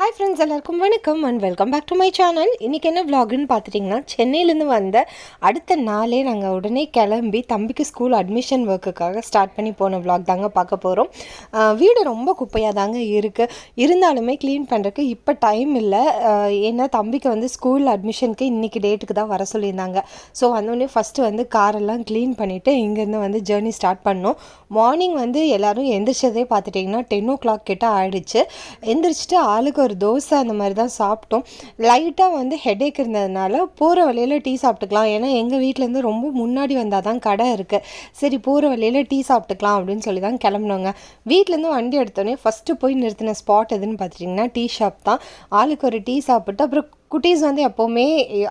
Hi friends எல்லாருக்கும் வணக்கம் and welcome back to my channel இன்றைக்கி என்ன vlogன்னு பார்த்துட்டிங்கன்னா சென்னையிலேருந்து வந்த அடுத்த நாளே நாங்கள் உடனே கிளம்பி தம்பிக்கு ஸ்கூல் அட்மிஷன் ஒர்க்குக்காக ஸ்டார்ட் பண்ணி போன vlog தாங்க பார்க்க போகிறோம் வீடு ரொம்ப குப்பையாக தாங்க இருக்குது இருந்தாலுமே க்ளீன் பண்ணுறதுக்கு இப்போ டைம் இல்லை. ஏன்னா தம்பிக்கு வந்து ஸ்கூல் அட்மிஷனுக்கு இன்றைக்கி டேட்டுக்கு தான் வர சொல்லியிருந்தாங்க. ஸோ வந்தோடனே ஃபஸ்ட்டு வந்து காரெல்லாம் க்ளீன் பண்ணிவிட்டு இங்கேருந்து வந்து ஜேர்னி ஸ்டார்ட் பண்ணோம். மார்னிங் வந்து எல்லோரும் எந்திரிச்சதே பார்த்துட்டிங்கன்னா டென் ஓ கிளாக் கிட்ட ஆகிடுச்சு எந்திரிச்சிட்டு ஆளுக்கு ஒரு தோசை அந்த மாதிரி தான் சாப்பிட்டோம். லைட்டாக வந்து ஹெடேக் இருந்ததுனால போகிற வழியில் டீ சாப்பிட்டுக்கலாம். ஏன்னா எங்கள் வீட்டிலேருந்து ரொம்ப முன்னாடி வந்தால் தான் கடை இருக்குது சரி போகிற வழியில் டீ சாப்பிட்டுக்கலாம் அப்படின்னு சொல்லி தான் கிளம்புனோங்க. வீட்டிலேருந்து வண்டி எடுத்தோடனே ஃபஸ்ட்டு போய் நிறுத்தின ஸ்பாட் எதுன்னு பார்த்துட்டிங்கன்னா டீ ஷாப் தான். ஆளுக்கு ஒரு டீ சாப்பிட்டு அப்புறம் குட்டீஸ் வந்து எப்போவுமே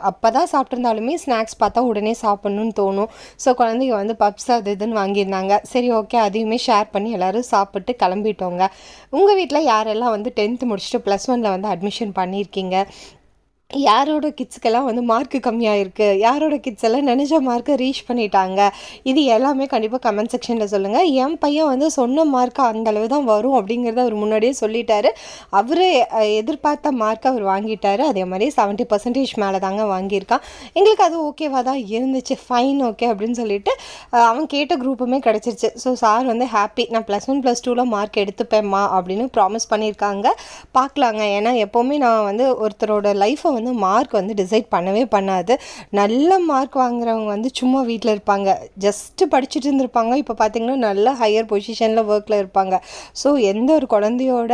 அப்போ தான் சாப்பிட்ருந்தாலுமே ஸ்நாக்ஸ் பார்த்தா உடனே சாப்பிட்ணுன்னு தோணும். ஸோ குழந்தைங்க வந்து பப்ஸ் அது இதுன்னு வாங்கியிருந்தாங்க. சரி ஓகே அதையுமே ஷேர் பண்ணி எல்லோரும் சாப்பிட்டு கிளம்பிட்டோங்க. உங்கள் வீட்டில் யாரெல்லாம் வந்து டென்த்து முடிச்சுட்டு ப்ளஸ் ஒனில் வந்து அட்மிஷன் பண்ணியிருக்கீங்க? யாரோட கிட்ஸுக்கெல்லாம் வந்து மார்க்கு கம்மியாக இருக்குது யாரோட கிட்ஸ் எல்லாம் நினைச்ச மார்க்கை ரீச் பண்ணிட்டாங்க? இது எல்லாமே கண்டிப்பாக கமெண்ட் செக்ஷனில் சொல்லுங்கள் என் பையன் வந்து சொன்ன மார்க்கு அந்தளவு தான் வரும் அப்படிங்கிறத அவர் முன்னாடியே சொல்லிட்டாரு. அவர் எதிர்பார்த்த மார்க் அவர் வாங்கிட்டார். அதே மாதிரி செவன்ட்டி பர்சன்டேஜ் மேலே தாங்க வாங்கியிருக்கான். எங்களுக்கு அது ஓகேவாக தான் இருந்துச்சு. ஃபைன் ஓகே அப்படின்னு சொல்லிட்டு அவன் கேட்ட குரூப்புமே கிடச்சிருச்சு. ஸோ சார் வந்து ஹாப்பி நான் ப்ளஸ் ஒன் ப்ளஸ் டூவில் மார்க் எடுத்துப்பேம்மா அப்படின்னு ப்ராமிஸ் பண்ணியிருக்காங்க. பார்க்கலாங்க. ஏன்னா எப்போவுமே நான் வந்து ஒருத்தரோட லைஃப்பை வந்து மார்க் வந்து டிசைட் பண்ணவே பண்ணாது. நல்ல மார்க் வாங்குறவங்க வந்து சும்மா வீட்டில் இருப்பாங்க. ஜஸ்ட்டு படிச்சுட்டு இருந்திருப்பாங்க. இப்போ பார்த்தீங்கன்னா நல்ல ஹையர் பொசிஷனில் ஒர்க்கில் இருப்பாங்க. ஸோ எந்த ஒரு குழந்தையோட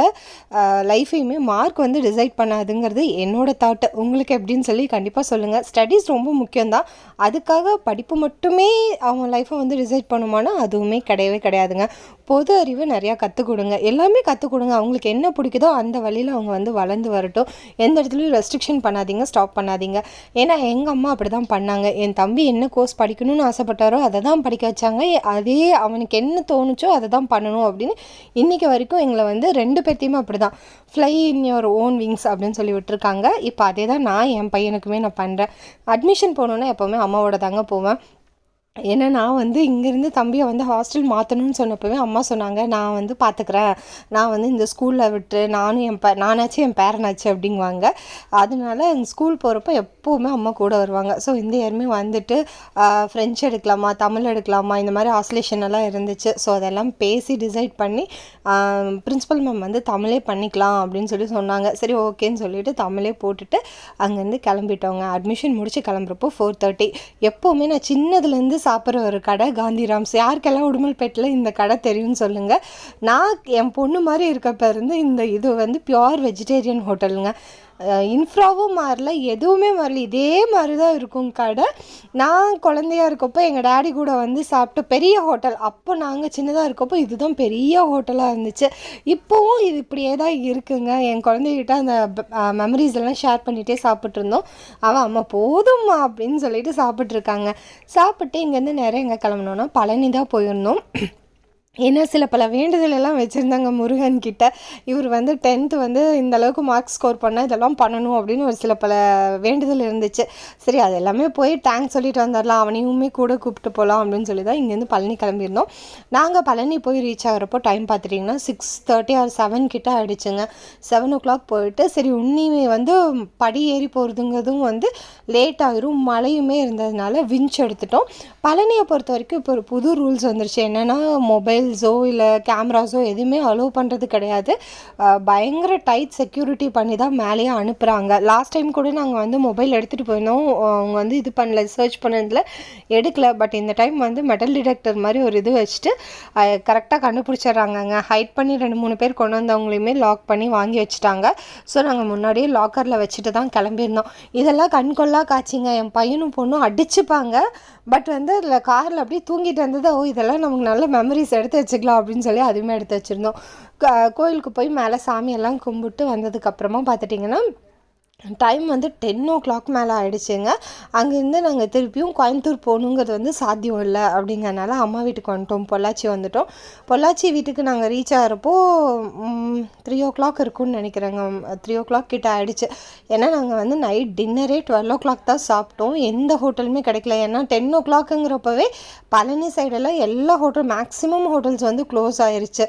லைஃபையுமே மார்க் வந்து டிசைட் பண்ணாதுங்கிறது என்னோட தாட்டு உங்களுக்கு எப்படின்னு சொல்லி கண்டிப்பாக சொல்லுங்கள் ஸ்டடீஸ் ரொம்ப முக்கியம்தான். அதுக்காக படிப்பு மட்டுமே அவங்க லைஃப்பை வந்து டிசைட் பண்ணுமானா அதுவுமே கிடையவே கிடையாதுங்க. பொது அறிவு நிறையா கற்றுக் கொடுங்க. எல்லாமே கற்றுக் கொடுங்க. அவங்களுக்கு என்ன பிடிக்குதோ அந்த வழியில் அவங்க வந்து வளர்ந்து வரட்டும். எந்த இடத்துலையும் ரெஸ்ட்ரிக்ஷன் பண்ணாதீங்க ஸ்டாப் பண்ணாதீங்க. ஏன்னா எங்கள் அம்மா அப்படி தான் பண்ணாங்க. என் தம்பி என்ன கோர்ஸ் படிக்கணும்னு ஆசைப்பட்டாரோ அதை தான் படிக்க வச்சாங்க. அதே அவனுக்கு என்ன தோணுச்சோ அதை தான் பண்ணணும் அப்படின்னு இன்றைக்கி வரைக்கும் எங்களை வந்து ரெண்டு பேர்த்தையுமே அப்படி தான் fly in your own wings அப்படின்னு சொல்லி விட்டுருக்காங்க. இப்போ அதே தான் நான் என் பையனுக்குமே நான் பண்ணுறேன் அட்மிஷன் போகணுன்னா எப்போவுமே அம்மாவோட தாங்க போவேன். ஏன்னா நான் வந்து இங்கேருந்து தம்பியை வந்து ஹாஸ்டல் மாற்றணும்னு சொன்னப்பவே அம்மா சொன்னாங்க நான் வந்து பார்த்துக்கிறேன் நான் வந்து இந்த ஸ்கூலில் விட்டு நானும் என் ப நானாச்சும் என் பேரனாச்சு அப்படிங்குவாங்க. அதனால ஸ்கூல் போகிறப்ப எப்போவுமே அம்மா கூட வருவாங்க. ஸோ இந்த இயருமே வந்துட்டு ஃப்ரெஞ்ச் எடுக்கலாமா தமிழ் எடுக்கலாமா இந்த மாதிரி ஆஸ்லேஷன் எல்லாம் இருந்துச்சு. ஸோ அதெல்லாம் பேசி டிசைட் பண்ணி பிரின்ஸிபல் மேம் வந்து தமிழே பண்ணிக்கலாம் அப்படின்னு சொல்லி சொன்னாங்க. சரி ஓகேன்னு சொல்லிட்டு தமிழே போட்டுட்டு அங்கேருந்து கிளம்பிட்டோங்க. அட்மிஷன் முடிச்சு கிளம்புறப்போ ஃபோர் தேர்ட்டி எப்போவுமே நான் சின்னதுலேருந்து சாப்பிட்ற ஒரு கடை காந்திராம்ஸ். யாருக்கெல்லாம் உடுமல்பேட்டில் இந்த கடை தெரியும்னு சொல்லுங்கள் நான் என் பொண்ணு மாதிரி இருக்கப்ப இருந்து இந்த இது வந்து பியோர் வெஜிடேரியன் ஹோட்டலுங்க இன்ஃப்ராவும் மாறல எதுவுமே மாறல. இதே மாதிரி தான் இருக்கும் கடை. நான் குழந்தையா இருக்கப்போ எங்கள் டேடி கூட வந்து சாப்பிட்டு பெரிய ஹோட்டல் அப்போ நாங்கள் சின்னதாக இருக்கப்போ இதுதான் பெரிய ஹோட்டலாக இருந்துச்சு. இப்போவும் இது இப்படியே தான் இருக்குங்க. என் குழந்தைகிட்ட அந்த மெமரிஸ் எல்லாம் ஷேர் பண்ணிகிட்டே சாப்பிட்ருந்தோம் அவன் அம்மா போதும்மா அப்படின்னு சொல்லிட்டு சாப்பிட்ருக்காங்க சாப்பிட்டு இங்கேருந்து நிறைய எங்கே கிளம்புனோன்னா பழனி தான் போயிருந்தோம். ஏன்னா சில பல வேண்டுதல் எல்லாம் வச்சுருந்தாங்க முருகன் கிட்ட. இவர் வந்து டென்த்து வந்து இந்த அளவுக்கு மார்க் ஸ்கோர் பண்ணால் இதெல்லாம் பண்ணணும் அப்படின்னு ஒரு சில பல வேண்டுதல் இருந்துச்சு. சரி அது எல்லாமே போய் தேங்க்ஸ் சொல்லிட்டு வந்துடலாம். அவனையுமே கூட கூப்பிட்டு போகலாம் அப்படின்னு சொல்லி தான் இங்கேருந்து பழனி கிளம்பியிருந்தோம். நாங்கள் பழனி போய் ரீச் ஆகிறப்போ டைம் பார்த்துட்டிங்கன்னா சிக்ஸ் தேர்ட்டி ஆர் செவன் கிட்ட ஆகிடுச்சுங்க செவன் ஓ கிளாக் போயிட்டு சரி உன்னி வந்து படி ஏறி போகிறதுங்கிறதும் வந்து லேட் ஆகிரும் மழையுமே இருந்ததுனால விஞ்ச் எடுத்துட்டோம். பழனியை பொறுத்த வரைக்கும் இப்போ ஒரு புது ரூல்ஸ் வந்துருச்சு. என்னென்னா மொபைல் மொபைல்ஸோ இல்லை கேமராஸோ எதுவுமே அலோவ் பண்ணுறது கிடையாது. பயங்கர டைட் செக்யூரிட்டி பண்ணி தான் மேலேயே அனுப்புகிறாங்க லாஸ்ட் டைம் கூட நாங்கள் வந்து மொபைல் எடுத்துகிட்டு போயிருந்தோம். அவங்க வந்து இது பண்ணல சர்ச் பண்ணதில் எடுக்கல. பட் இந்த டைம் வந்து மெட்டல் டிடெக்டர் மாதிரி ஒரு இது வச்சுட்டு கரெக்டாக கண்டுபிடிச்சிடுறாங்கங்க. ஹைட் பண்ணி ரெண்டு மூணு பேர் கொண்டு வந்தவங்களையுமே லாக் பண்ணி வாங்கி வச்சுட்டாங்க. ஸோ நாங்கள் முன்னாடியே லாக்கரில் வச்சுட்டு தான் கிளம்பியிருந்தோம். இதெல்லாம் கண்கொள்ளா காய்ச்சிங்க என் பையனும் பொண்ணும் அடிச்சுப்பாங்க. பட் வந்து அதில் காரில் அப்படியே தூங்கிட்டு வந்ததோ ஓ இதெல்லாம் நமக்கு நல்ல மெமரிஸ் எடுத்து வச்சுக்கலாம் அப்படின்னு சொல்லி அதுவுமே எடுத்து வச்சுருந்தோம். கோயிலுக்கு போய் மேலே சாமியெல்லாம் கும்பிட்டு வந்ததுக்கப்புறமா பார்த்துட்டிங்கன்னா டைம் வந்து டென் ஓ கிளாக் மேலே ஆகிடுச்சுங்க அங்கேருந்து நாங்கள் திருப்பியும் கோயம்புத்தூர் போகணுங்கிறது வந்து சாத்தியம் இல்லை அப்படிங்கிறனால அம்மா வீட்டுக்கு வந்துட்டோம். பொள்ளாச்சி வந்துட்டோம். பொள்ளாச்சி வீட்டுக்கு நாங்கள் ரீச் ஆகிறப்போ த்ரீ ஓ கிளாக் இருக்கும்னு நினைக்கிறேங்க. த்ரீ ஓ கிளாக் கிட்ட ஆகிடுச்சு ஏன்னா நாங்கள் வந்து நைட் டின்னரே டுவெல் ஓ கிளாக் தான் சாப்பிட்டோம். எந்த ஹோட்டலுமே கிடைக்கல. ஏன்னா டென் ஓ கிளாக்குங்கிறப்பவே பழனி சைடெல்லாம் எல்லா ஹோட்டல் மேக்ஸிமம் ஹோட்டல்ஸ் வந்து க்ளோஸ் ஆயிருச்சு.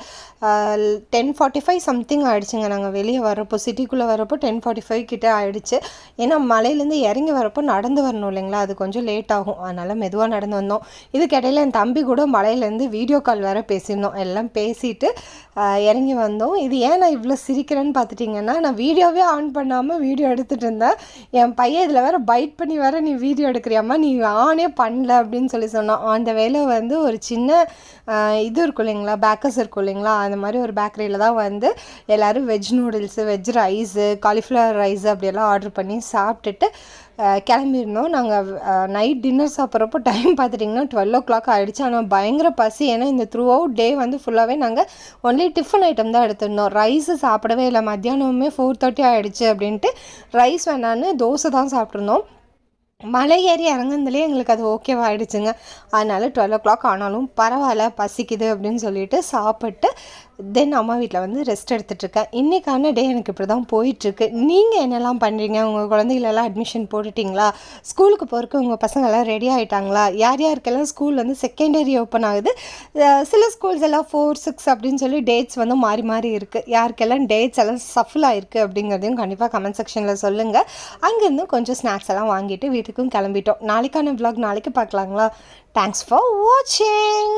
டென் ஃபார்ட்டி ஃபைவ் சம்திங் ஆகிடுச்சுங்க நாங்கள் வெளியே வரப்போ சிட்டிக்குள்ளே வரப்போ டென் ஃபார்ட்டி ஃபைவ் கிட்ட ஆகிடுச்சு ஏன்னா மலையிலேருந்து இறங்கி வரப்போ நடந்து வரணும் இல்லைங்களா? அது கொஞ்சம் லேட் ஆகும். அதனால் மெதுவாக நடந்து வந்தோம். இதுக்கிடையில் என் தம்பி கூட மலையிலேருந்து வீடியோ கால் வேறு பேசியிருந்தோம். எல்லாம் பேசிட்டு இறங்கி வந்தோம். இது ஏன் நான் இவ்வளோ சிரிக்கிறேன்னு பார்த்துட்டிங்கன்னா நான் வீடியோவே ஆன் பண்ணாமல் வீடியோ எடுத்துகிட்டு இருந்தேன். என் பையன் இதில் வேறு பைட் பண்ணி வேறு நீ வீடியோ எடுக்கிறியாம்மா நீ ஆனே பண்ணல அப்படின்னு சொல்லி சொன்னான். அந்த வேலை வந்து ஒரு சின்ன இது இருக்கும் இல்லைங்களா? பேக்கர்ஸ் இருக்கும் இல்லைங்களா? அந்த மாதிரி ஒரு பேக்கரியில் தான் வந்து எல்லோரும் veg noodles veg rice cauliflower rice அப்படியெல்லாம் ஆர்டர் பண்ணி சாப்பிட்டுட்டு கிளம்பியிருந்தோம். நாங்கள் நைட் டின்னர் சாப்பிட்றப்போ டைம் பார்த்துட்டிங்கன்னா டுவெல் ஓ கிளாக் ஆகிடுச்சு ஆனால் பயங்கர பசி. ஏன்னா இந்த த்ரூ அவுட் டே வந்து ஃபுல்லாகவே நாங்கள் ஒன்லி டிஃபன் ஐட்டம் தான் எடுத்திருந்தோம். ரைஸு சாப்பிடவே இல்லை. மத்தியானமே ஃபோர் தேர்ட்டி ஆகிடுச்சு அப்படின்ட்டு ரைஸ் வேணான்னு தோசை தான் சாப்பிட்ருந்தோம் மலை ஏறி இறங்குனதுலேயே எங்களுக்கு அது ஓகேவாகிடுச்சுங்க அதனால் டுவெல் ஓ கிளாக் ஆனாலும் பரவாயில்ல பசிக்குது அப்படின்னு சொல்லிட்டு சாப்பிட்டு தென் அம்மா வீட்டில் வந்து ரெஸ்ட் எடுத்துகிட்ருக்கேன் இன்றைக்கான டே எனக்கு இப்படி தான் போயிட்டுருக்கு. நீங்கள் என்னெல்லாம் பண்ணுறீங்க உங்கள் குழந்தைகளெல்லாம் அட்மிஷன் போட்டுட்டிங்களா? ஸ்கூலுக்கு போகிறக்கு உங்கள் பசங்கள்லாம் ரெடி ஆகிட்டாங்களா யார் யாருக்கெல்லாம் ஸ்கூல் வந்து செகண்டரி ஓப்பன் ஆகுது? சில ஸ்கூல்ஸ் எல்லாம் ஃபோர் சிக்ஸ் அப்படின்னு சொல்லி டேட்ஸ் வந்து மாறி மாறி இருக்குது யாருக்கெல்லாம் டேட்ஸ் எல்லாம் சஃபுல் ஆகிருக்கு அப்படிங்கிறதையும் கண்டிப்பாக கமெண்ட் செக்ஷனில் சொல்லுங்கள் அங்கேருந்து கொஞ்சம் ஸ்நாக்ஸ் எல்லாம் வாங்கிட்டு வீட்டுக்கும் கிளம்பிட்டோம். நாளைக்கான விலாக் நாளைக்கு பார்க்கலாங்களா? தேங்க்ஸ் ஃபார் வாட்சிங்